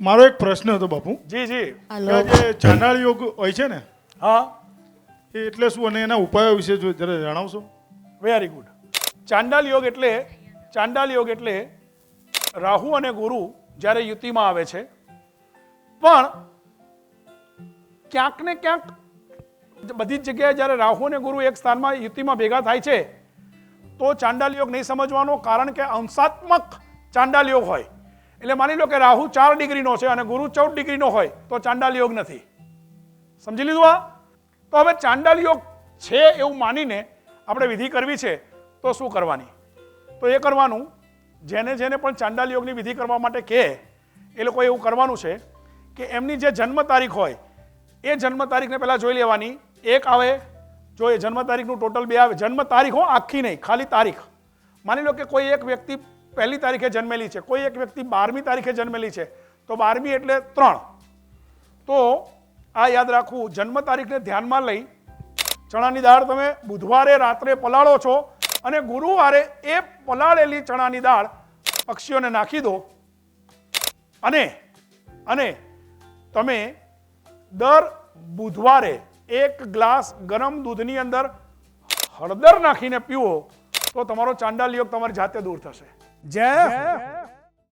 મારો એક પ્રશ્ન હતો બાપુ. જી જી. જે ચાંડાળ યોગ હોય છે ને હા. એ એટલે શું અને એના ઉપાયો વિશે જો જરા જણાવશો? વેરી ગુડ ચાંડાલ યોગ એટલે ચાંડાલ યોગ એટલે રાહુ અને ગુરુ જ્યારે યુતિમાં આવે છે પણ ક્યાંક ને ક્યાંક બધી જ જગ્યાએ જ્યારે રાહુ અને ગુરુ એક સ્થાનમાં યુતિમાં ભેગા થાય છે તો ચાંડાલ યોગ નહીં સમજવાનો કારણ કે અંશાત્મક ચાંડાલ યોગ હોય. એટલે માની લો કે રાહુ ચાર ડિગ્રીનો છે અને ગુરુ ચૌદ ડિગ્રીનો હોય, તો ચાંડાલ યોગ નથી. સમજી લીધું આ? તો હવે ચાંડાલ યોગ છે એવું માનીને આપણે વિધિ કરવી છે, તો શું કરવાની? તો એ કરવાનું, જેને જેને પણ ચાંડાલ યોગની વિધિ કરવા માટે કહે, એ લોકો એવું કરવાનું છે કે એમની જે જન્મ તારીખ હોય, એ જન્મ તારીખને પહેલાં જોઈ લેવાની. એક આવે, જો એ જન્મ તારીખનું ટોટલ બે આવે, જન્મ તારીખ હો, આખી નહીં, ખાલી તારીખ. માની લો કે કોઈ એક વ્યક્તિ પહેલી તારીખે જન્મેલી છે. કોઈ એક વ્યક્તિ બારમી તારીખે જન્મેલી છે, તો બારમી એટલે ત્રણ. તો આ યાદ રાખવું, જન્મ તારીખને ધ્યાનમાં લઈ ચણાની દાળ તમે બુધવારે રાત્રે પલાળો છો અને ગુરુવારે એ પલાળેલી ચણાની દાળ પક્ષીઓને નાખી દો. અને અને તમે દર બુધવારે એક ગ્લાસ ગરમ દૂધની અંદર હળદર નાખીને પીવો, તો તમારો ચાંડાલ યોગ તમારી જાતે દૂર થશે. ਜੈ